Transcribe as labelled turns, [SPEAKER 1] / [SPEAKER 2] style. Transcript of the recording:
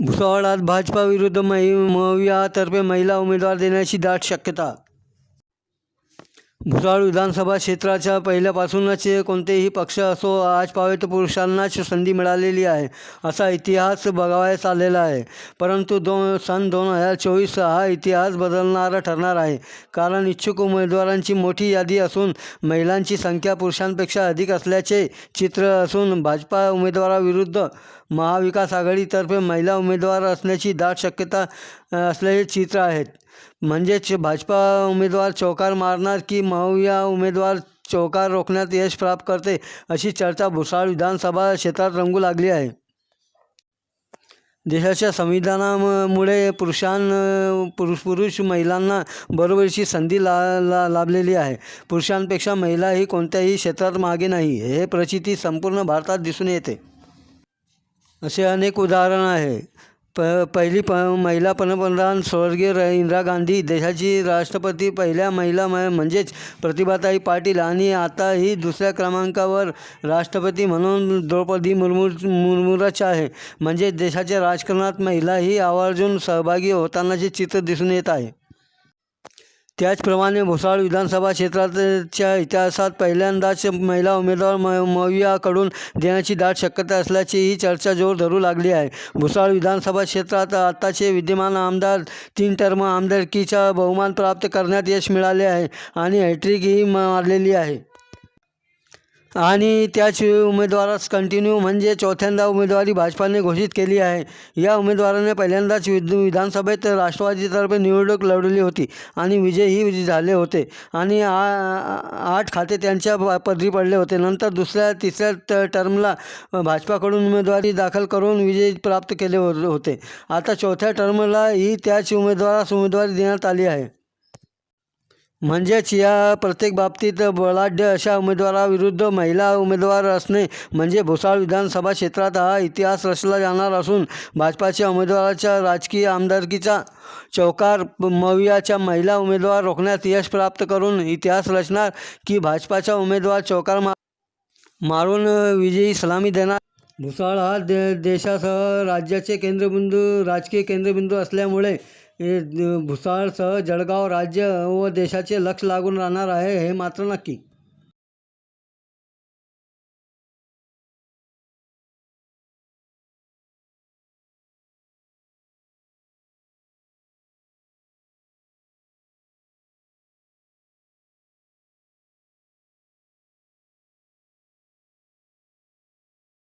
[SPEAKER 1] भुसावळात भाजपा विरुद्ध मै मवियातर्फे महिला उमेदवार देण्याची दाट शक्यता भुसावळ विधानसभा क्षेत्राच्या पहिल्यापासूनच कोणतेही पक्ष असो आज पावे तर पुरुषांनाच संधी मिळालेली आहे असा इतिहास बघावयास आलेला आहे. परंतु दोन सन दोन हजार चोवीस हा इतिहास बदलणारा ठरणार आहे. कारण इच्छुक उमेदवारांची मोठी यादी असून महिलांची संख्या पुरुषांपेक्षा अधिक असल्याचे चित्र असून भाजपा उमेदवाराविरुद्ध महाविकास आघाडीतर्फे महिला उमेदवार असण्याची दाट शक्यता असलेले चित्र आहेत. म्हणजेच भाजपा उमेदवार चौकार मारणार की माऊया उमेदवार चौकार रोखण्यात यश प्राप्त करते अशी चर्चा भुसाळ विधानसभा क्षेत्रात रंगू लागली आहे. देशाच्या संविधानामुळे पुरुषां पुरुष पुरुष महिलांना बरोबरीची संधी ला ला लाभलेली आहे. पुरुषांपेक्षा महिला ही कोणत्याही क्षेत्रात मागे नाही हे प्रचिती संपूर्ण भारतात दिसून येते. असे अनेक उदाहरण आहे. प पहिली प महिला पंतप्रधान स्वर्गीय र इंदिरा गांधी देशाची राष्ट्रपती पहिल्या महिला म म्हणजेच प्रतिभाताई पाटील आणि आता ही दुसऱ्या क्रमांकावर राष्ट्रपती म्हणून द्रौपदी मुर्मू मुर्मूराच आहे. म्हणजे देशाच्या राजकारणात महिला ही आवर्जून सहभागी होतानाचे चित्र दिसून येत आहे. त्याचप्रमाणे भुसावळ विधानसभा क्षेत्राच्या इतिहासात पहिल्यांदाच महिला उमेदवार म मवियाकडून देण्याची दाट शक्यता असल्याची ही चर्चा जोर धरू लागली आहे. भुसावळ विधानसभा क्षेत्रात आत्ताचे विद्यमान आमदार तीन टर्म आमदारकीचा बहुमान प्राप्त करण्यात यश मिळाले आहे आणि हॅट्रिकही मारलेली आहे. आणि त्याच उमेदवारास कंटिन्यू म्हणजे चौथ्यांदा उमेदवारी भाजपाने घोषित केली आहे. या उमेदवाराने पहिल्यांदाच विध विधानसभेत राष्ट्रवादीतर्फे निवडणूक लढवली होती आणि विजयही झाले होते. आणि आ आठ खाते त्यांच्या प- पदरी पडले होते. नंतर दुसऱ्या तिसऱ्या ट टर्मला भाजपाकडून उमेदवारी दाखल करून विजय प्राप्त केले होते. आता चौथ्या टर्मला ही त्याच उमेदवारास उमेदवारी देण्यात आली आहे. म्हणजेच या प्रत्येक बाबतीत बलाढ्य अशा उमेदवाराविरुद्ध महिला उमेदवार असणे म्हणजे भुसाळ विधानसभा क्षेत्रात हा इतिहास रचला जाणार असून भाजपाच्या उमेदवाराच्या राजकीय आमदारकीचा चौकार मवियाच्या महिला उमेदवार रोखण्यात यश प्राप्त करून इतिहास रचणार की भाजपाचा उमेदवार चौकार मा मारून विजयी सलामी देणार? भुसाळ हा दे देशासह राज्याचे केंद्रबिंदू राजकीय केंद्रबिंदू असल्यामुळे हे भुसाळसह जळगाव राज्य व देशाचे लक्ष लागून राहणार आहे हे मात्र नक्की.